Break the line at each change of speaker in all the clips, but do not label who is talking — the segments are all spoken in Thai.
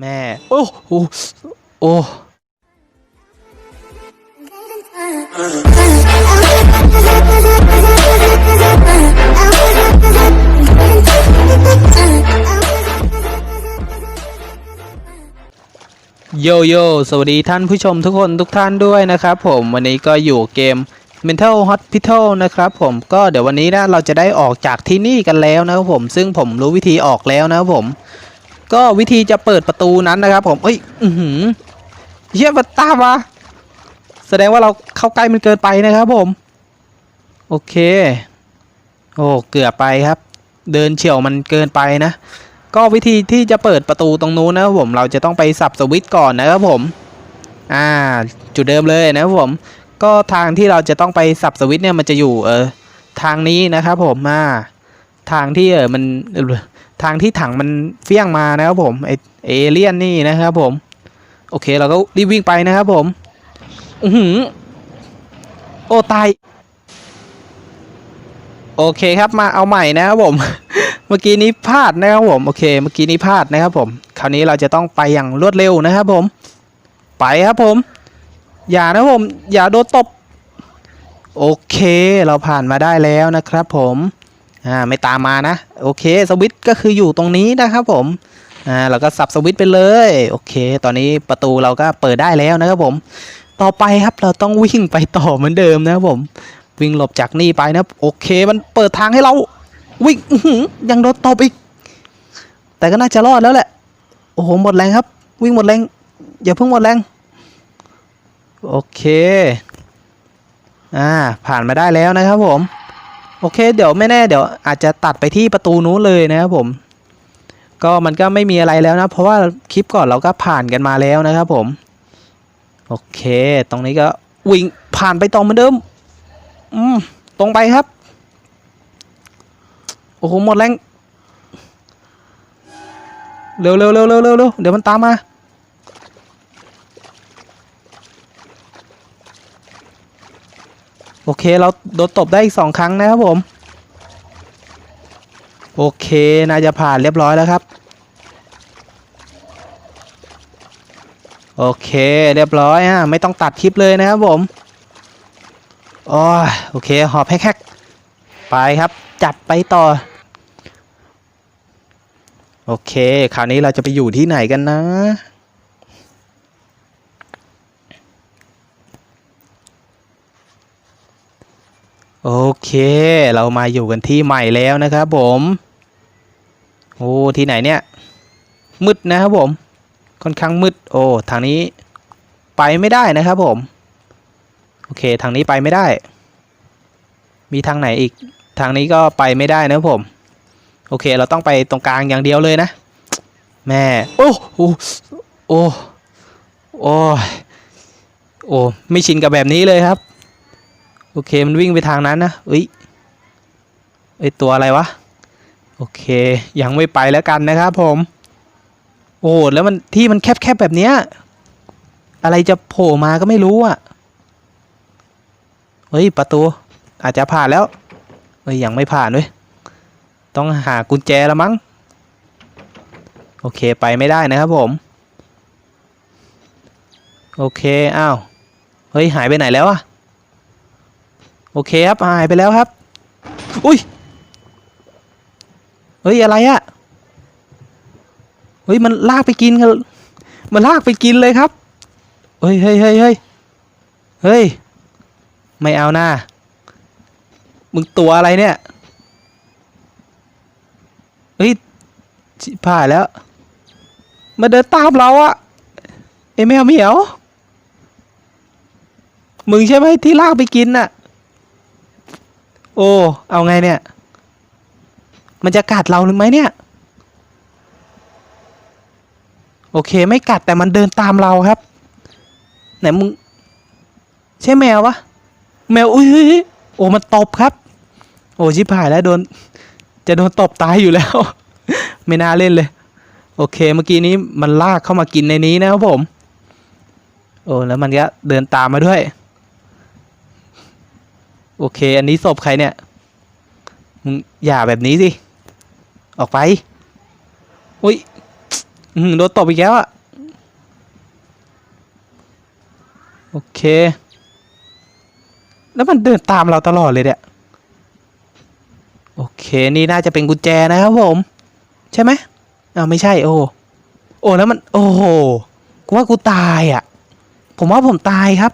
แม่ โอ้โอโอ้โยโย่สวัสดีท่านผู้ชมทุกคนทุกท่านด้วยนะครับผมวันนี้ก็อยู่เกม Mental Hospital นะครับผมก็เดี๋ยววันนี้นะเราจะได้ออกจากที่นี่กันแล้วนะครับผมซึ่งผมรู้วิธีออกแล้วนะครับผม ก็วิธีจะเปิดประตูนั้นนะครับ ผมเอ้ยอือหือเยี่ยมันตามมาแสดงว่าเราเข้าใกล้มันเกินไปนะครับผม โอเค โอ้เกือบไปครับ เดินเฉียวมันเกินไปนะ ก็วิธีที่จะเปิดประตูตรงนู้นนะครับผมเราจะต้องไปสับสวิตช์ก่อนนะครับผม อ่า จุดเดิมเลยนะครับผม ก็ทางที่เราจะต้องไปสับสวิตช์เนี่ยมันจะอยู่เออทางนี้นะครับผมมาทางที่เออมันเทางที่ถังมันเฟี้ยงมานะครับผมไอเอเลี่ยนนี่นะครับผม โอเคเราก็รีบวิ่งไปนะครับผมอือหือโอ้ตายโอเคครับมาเอาใหม่นะครับผม เมื่อกี้นี้พลาดนะครับผมโอเค เมื่อกี้นี้พลาดนะครับผม คราวนี้เราจะต้องไปอย่างรวดเร็วนะครับผม ไปครับผม อย่านะผม อย่าโดนตบ โอเค เราผ่านมาได้แล้วนะครับผม อ่าไม่ตามมานะ โอเคสวิตช์ก็คืออยู่ตรงนี้นะครับผมอ่าเราก็สับสวิตช์ไปเลยโอเค ตอนนี้ประตูเราก็เปิดได้แล้วนะครับผม ต่อไปครับเราต้องวิ่งไปต่อเหมือนเดิมนะครับผม วิ่งหลบจากนี่ไปนะโอเค มันเปิดทางให้เราวิ่งยังโดนตบอีก แต่ก็น่าจะรอดแล้วแหละ โอ้โหหมดแรงครับ วิ่งหมดแรงอย่าเพิ่งหมดแรงโอเคอ่าผ่านมาได้แล้วนะครับผม โอเค เดี๋ยวไม่แน่เดี๋ยวอาจจะตัดไปที่ประตูนู้นเลยนะครับผม ก็มันก็ไม่มีอะไรแล้วนะ เพราะว่าคลิปก่อนเราก็ผ่านกันมาแล้วนะครับผม โอเค ตรงนี้ก็วิ่งผ่านไปตรงเหมือนเดิม อืม ตรงไปครับ โอ้โห หมดแรง เร็วเร็วเร็วเร็วเร็วเร็วเดี๋ยวมันตามมา โอเคเราโดนตบได้อีกสองครั้งนะครับผม โอเคน่าจะผ่านเรียบร้อยแล้วครับ โอเคเรียบร้อยฮะไม่ต้องตัดคลิปเลยนะครับผมโอ้โอเคหอบแฮกๆไปครับ จัดไปต่อ โอเค คราวนี้เราจะไปอยู่ที่ไหนกันนะ โอเค เรามาอยู่กันที่ใหม่แล้วนะครับผมโอ้ที่ไหนเนี่ย มืดนะครับผม ค่อนข้างมืดโอ้ทางนี้ไปไม่ได้นะครับผม โอเคทางนี้ไปไม่ได้ มีทางไหนอีก ทางนี้ก็ไปไม่ได้นะผม โอเคเราต้องไปตรงกลางอย่างเดียวเลยนะ แม่โอ้โอ้โอ้โอ้โอ้ไม่ชินกับแบบนี้เลยครับ โอเคมันวิ่งไปทางนั้นนะเอ้ยไอตัวอะไรวะ โอเค ยังไม่ไปแล้วกันนะครับผม โอ้แล้วมันที่มันแคบๆแบบเนี้ย อะไรจะโผล่มาก็ไม่รู้อะ เฮ้ย ประตู อาจจะผ่านแล้ว เฮ้ย ยังไม่ผ่านเว้ยต้องหากุญแจล้วมั้ง โอเคไปไม่ได้นะครับผม โอเค อ้าว เฮ้ย หายไปไหนแล้วอะ โอเคครับหายไปแล้วครับ อุ้ยเฮ้ยอะไรอะเฮ้ยมันลากไปกินกันมันลากไปกินเลยครับเฮ้ยเฮ้ยเฮ้ยเฮ้ยเฮ้ยไม่เอาหน้ามึงตัวอะไรเนี่ยเฮ้ยชิบหายแล้วมาเดินตามเราอะไอแมวเหมียว มึงใช่ไหมที่ลากไปกินน่ะ โอ้ เอาไงเนี่ย มันจะกัดเราหรือไหมเนี่ย โอเคไม่กัดแต่มันเดินตามเราครับ ไหนมึง ใช่แมววะแมว อุ้ยเฮ้ยเฮ้ยโอ้ มันตบครับ โอ้ชิบหายแล้วโดน จะโดนตบตายอยู่แล้ว ไม่น่าเล่นเลย โอเคเมื่อกี้นี้มันลากเข้ามากินในนี้นะครับผม โอ้แล้วมันก็เดินตามมาด้วย โอเค อันนี้ศพใครเนี่ย มึงอย่าแบบนี้สิ ออกไป อุ้ยอืโดนตบอีกแล้วอะโอเค แล้วมันเดินตามเราตลอดเลยเนี่ย โอเค นี่น่าจะเป็นกุญแจนะครับผม ใช่ไหมอ้าวไม่ใช่ โอ้ โอ้ แล้วมัน โอ้โห กูว่ากูตายอะ ผมว่าผมตายครับ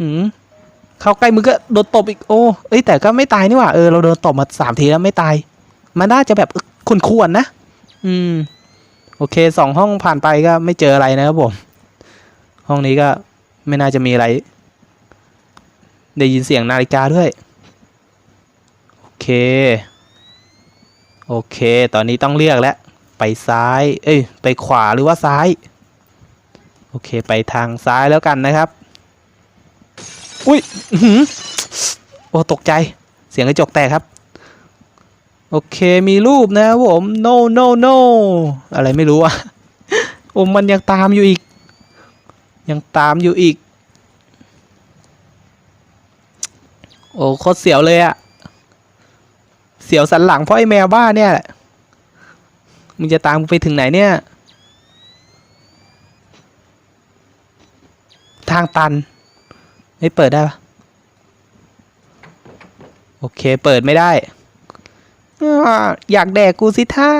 อืมเข้าใกล้มือก็โดนตบอีกโอ้เอ้ยแต่ก็ไม่ตายนี่หว่าเออเราโดนตบมาสามทีแล้วไม่ตาย มันน่าจะแบบขุนควรนะ อืม โอเคสองห้องผ่านไปก็ไม่เจออะไรนะครับผม ห้องนี้ก็ไม่น่าจะมีอะไร ได้ยินเสียงนาฬิกาด้วย โอเค โอเค ตอนนี้ต้องเลือกแล้ว ไปซ้าย เอ้ย ไปขวาหรือว่าซ้าย โอเค ไปทางซ้ายแล้วกันนะครับ อุ้ยหือโอ้ตกใจ เสียงกระจกแตกครับ โอเคมีรูปนะครับผม no no no อะไรไม่รู้อะโอ้มันยังตามอยู่อีก ยังตามอยู่อีก โอ้โคตรเสียวเลยอะเสียวสันหลังเพราะไอ้แมวบ้าเนี่ยแหละมึงจะตามไปถึงไหนเนี่ย ทางตัน ไม่เปิดได้ปะโอเค เปิดไม่ได้ อยากแดกกูสิท่า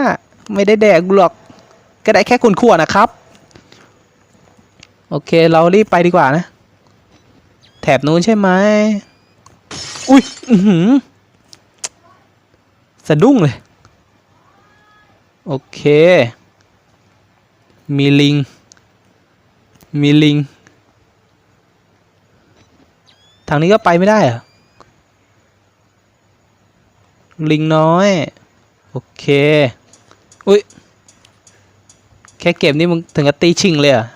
ไม่ได้แดกกูหรอก ก็ได้แค่คุณขวดนะครับ โอเค เรารีบไปดีกว่านะ แถบนู้นใช่ไหม อุ้ย อือหือ สะดุ้งเลย โอเค มีลิง มีลิง ทางนี้ก็ไปไม่ได้เหรอะลิงน้อย โอเค อุ้ย แค่เก็บนี่มึงถึงกับตีชิงเลยเหรอะ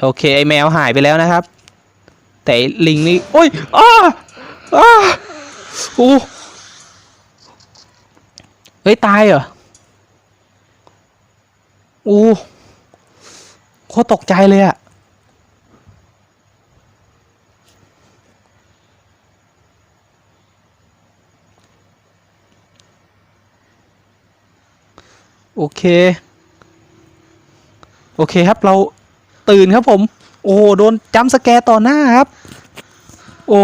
โอเค ไอแมวหายไปแล้วนะครับ แต่ไอ้ลิงนี่โอ้ยอ้าอ้าโอ้เฮ้ย ตายเหรอโอ้ โคตรตกใจเลยอะโอเค โอเคครับเราตื่นครับผม โอ้โดนจัมสแกร์ต่อหน้าครับ โอ้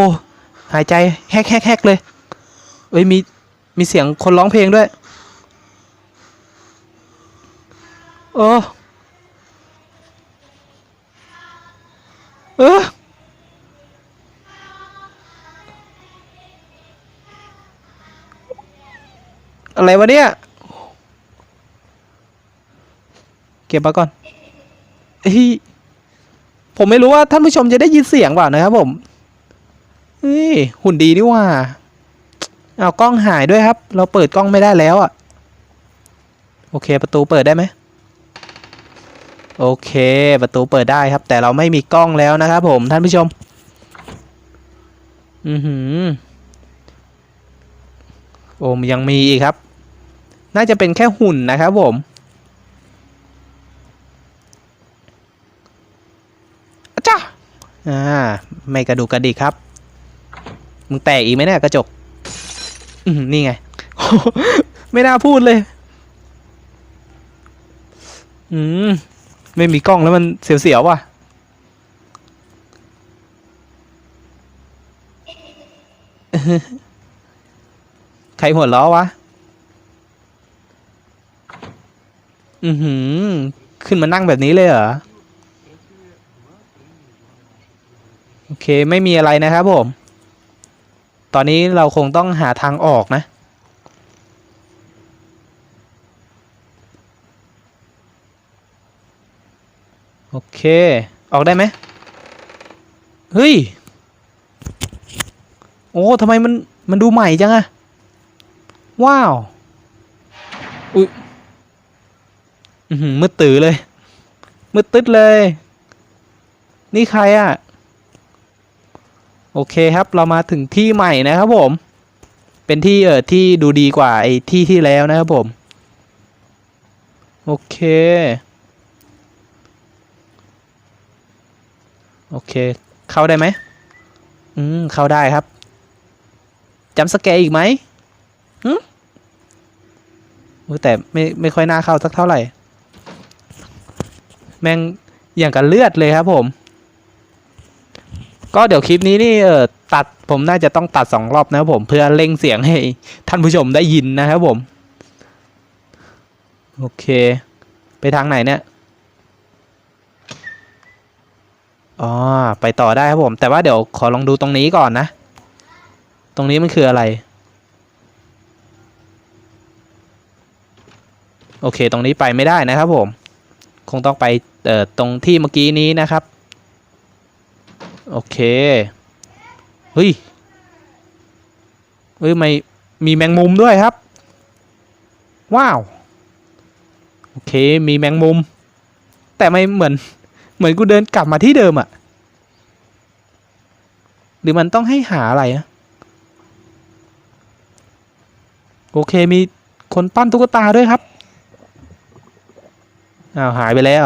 หายใจแฮกแฮกแฮกเลยเอ้ยมีมีเสียงคนร้องเพลงด้วยเอ เอออะไรวะเนี่ย เก็บมาก่อนฮ้ยผมไม่รู้ว่าท่านผู้ชมจะได้ยินเสียงเปล่านะครับผมเฮ้ยหุ่นดีนี่ว่า เอากล้องหายด้วยครับ เราเปิดกล้องไม่ได้แล้วอะ โอเค ประตูเปิดได้ไหม โอเค ประตูเปิดได้ครับ แต่เราไม่มีกล้องแล้วนะครับผมท่านผู้ชม อือหือ โอ้มยังมีอีกครับ น่าจะเป็นแค่หุ่นนะครับผมอะจ้าอ่า ไม่กระดูกกระดิกครับ มึงแตกอีกไหมเนี่ยกระจก อืมนี่ไง ไม่น่าพูดเลย อืม ไม่มีกล้องแล้วมันเสียวๆว่ะ ใครหัวล้อวะ อือหือ ขึ้นมานั่งแบบนี้เลยเหรอ โอเคไม่มีอะไรนะครับผม ตอนนี้เราคงต้องหาทางออกนะ โอเค ออกได้ไหมเฮ้ย โอ้ทำไมมัน มันดูใหม่จังอะว้าว อุ้ยมืดตื่อเลย มืดตึ๊ดเลย นี่ใครอะโอเคครับ เรามาถึงที่ใหม่นะครับผม เป็นที่เออที่ดูดีกว่าไอ้ที่ที่แล้วนะครับผม โอเค โอเค เข้าได้ไหมอืม เข้าได้ครับจำสแกอีกไหมอ้ยแต่ไม่ไม่ค่อยน่าเข้าสักเท่าไหร่ แม่งอย่างกับเลือดเลยครับผม ก็เดี๋ยวคลิปนี้นี่เออตัดผมน่าจะต้องตัดสองรอบนะครับผมเพื่อเร่งเสียงให้ท่านผู้ชมได้ยินนะครับผม โอเค ไปทางไหนเนี่ย อ๋อไปต่อได้ครับผม แต่ว่าเดี๋ยวขอลองดูตรงนี้ก่อนนะ ตรงนี้มันคืออะไร โอเค ตรงนี้ไปไม่ได้นะครับผม คงต้องไปเอ่อตรงที่เมื่อกี้นี้นะครับ โอเค เฮ้ย เฮ้ยไม่มีแมงมุมด้วยครับ ว้าว โอเค มีแมงมุม แต่ไม่เหมือน เหมือนกูเดินกลับมาที่เดิมอะหรือมันต้องให้หาอะไรอะโอเคมีคนปั้นตุ๊กตาด้วยครับอ้าวหายไปแล้ว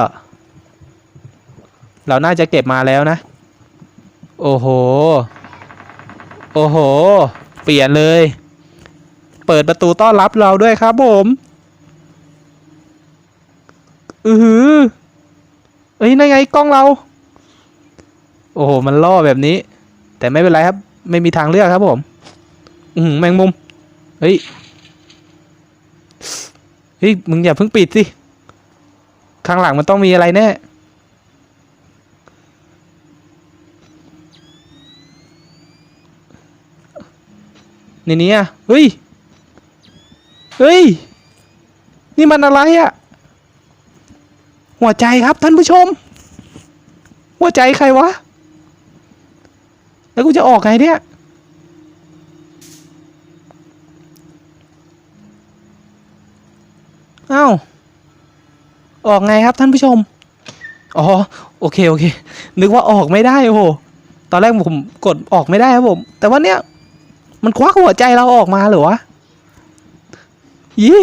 เราน่าจะเก็บมาแล้วนะ โอ้โห โอ้โห เปลี่ยนเลย เปิดประตูต้อนรับเราด้วยครับผม อือหือ เอ้ยนั่นไงกล้องเรา โอ้โห มันล่อแบบนี้ แต่ไม่เป็นไรครับ ไม่มีทางเลือกครับผม อือแมงมุม เฮ้ย เฮ้ย มึงอย่าเพิ่งปิดสิ ข้างหลังมันต้องมีอะไรแน่ในนี้อะ เฮ้ย เฮ้ย นี่มันอะไรอะ หัวใจครับท่านผู้ชม หัวใจใครวะ แล้วกูจะออกไงเนี่ยเอ้าออกไงครับท่านผู้ชม อ๋อ โอเค โอเค นึกว่าออกไม่ได้โอ้โห ตอนแรกผมกดออกไม่ได้ครับผม แต่ว่าเนี่ย มันควักหัวใจเราออกมาเหรอวะยี่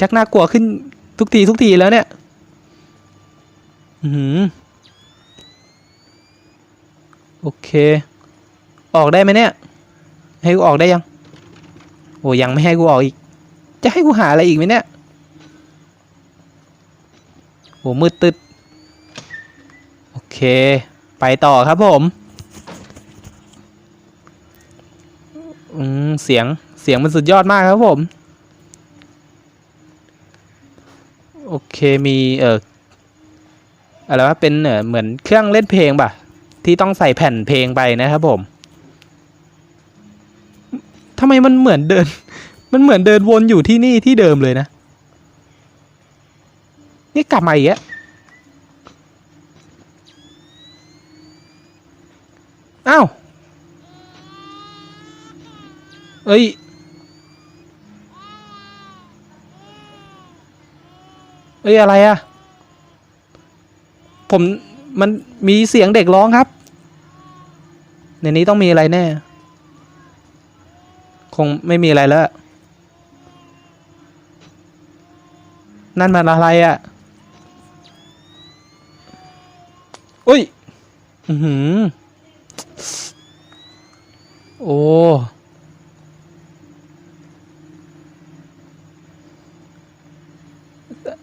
ชักน่ากลัวขึ้น ทุกทีทุกทีแล้วเนี่ย อือหือโอเค ออกได้ไหมเนี่ย ให้กูออกได้ยัง โอ้ยังไม่ให้กูออกอีก จะให้กูหาอะไรอีกไหมเนี่ย โอ้มืดตึด โอเค ไปต่อครับผม อืม เสียง เสียงมันสุดยอดมากครับผม โอเค มีเอออะไรวะเป็นเออเหมือนเครื่องเล่นเพลงป่ะ ที่ต้องใส่แผ่นเพลงไปนะครับผมทำไมมันเหมือนเดิน มันเหมือนเดินวนอยู่ที่นี่ที่เดิมเลยนะ นี่กลับมาอีกอะอ้าว เอ้ย เอ้ยอะไรอะผมมันมีเสียงเด็กร้องครับ ในนี้ต้องมีอะไรแน่ คงไม่มีอะไรแล้ว นั่นมันอะไรอะ่ะอุ้ย อือหือ โอ้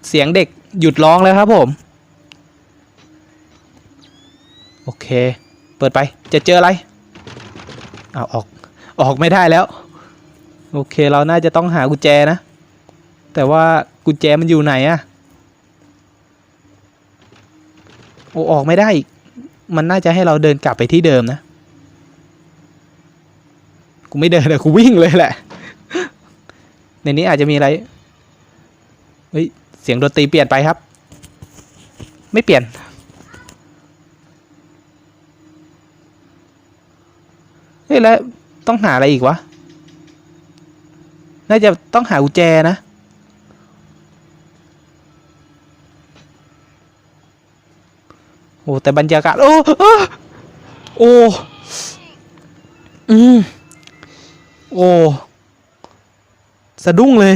เสียงเด็กหยุดร้องแล้วครับผม โอเค เปิดไปจะเจออะไรเอาออกออกไม่ได้แล้ว โอเคเราน่าจะต้องหากุญแจนะ แต่ว่ากุญแจมันอยู่ไหนอะโอออกไม่ได้อีกมันน่าจะให้เราเดินกลับไปที่เดิมนะ กูไม่เดินเลยกูวิ่งเลยแหละ ในนี้อาจจะมีอะไร เฮ้ย เสียงดนตรีเปลี่ยนไปครับ ไม่เปลี่ยน เฮ้ยแล้วต้องหาอะไรอีกวะ น่าจะต้องหากุญแจนะ โอ้แต่บรรยากาศ โอ้โอ้อืมโอ้ สะดุ้งเลย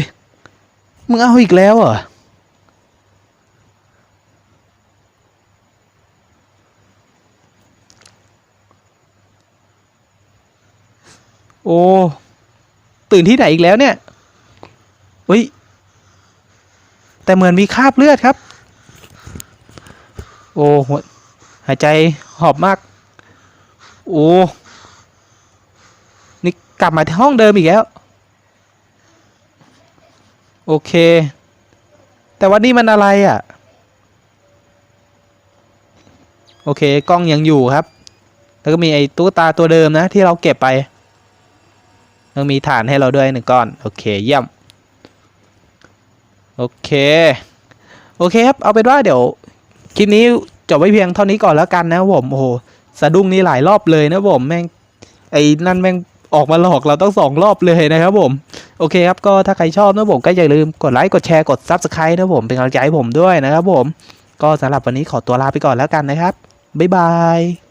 มึงเอาอีกแล้วเหรอ โอ้ ตื่นที่ไหนอีกแล้วเนี่ยอุ้ย แต่เหมือนมีคราบเลือดครับ โอ้หัวหายใจหอบมาก โอ้ นี่กลับมาที่ห้องเดิมอีกแล้ว โอเค แต่ว่านี่มันอะไรอะ โอเค กล้องยังอยู่ครับ แล้วก็มีไอ้ตุ๊กตาตัวเดิมนะ ที่เราเก็บไป ยังมีฐานให้เราด้วยหนึ่งก้อน โอเค เยี่ยม โอเค โอเคครับ เอาเป็นว่าเดี๋ยว คลิปนี้จบไว้เพียงเท่านี้ก่อนแล้วกันนะผม โอ้โห สะดุ้งนี่หลายรอบเลยนะผมแม่ง ไอ้นั่นแม่งออกมาหลอกเราต้องสองรอบเลยนะครับผม โอเคครับ ก็ถ้าใครชอบนะผมก็อย่าลืมกดไลค์ กดแชร์ กด Subscribe นะผมเป็นกำลังใจให้ผมด้วยนะครับผม ก็สำหรับวันนี้ขอตัวลาไปก่อนแล้วกันนะครับ บ๊ายบาย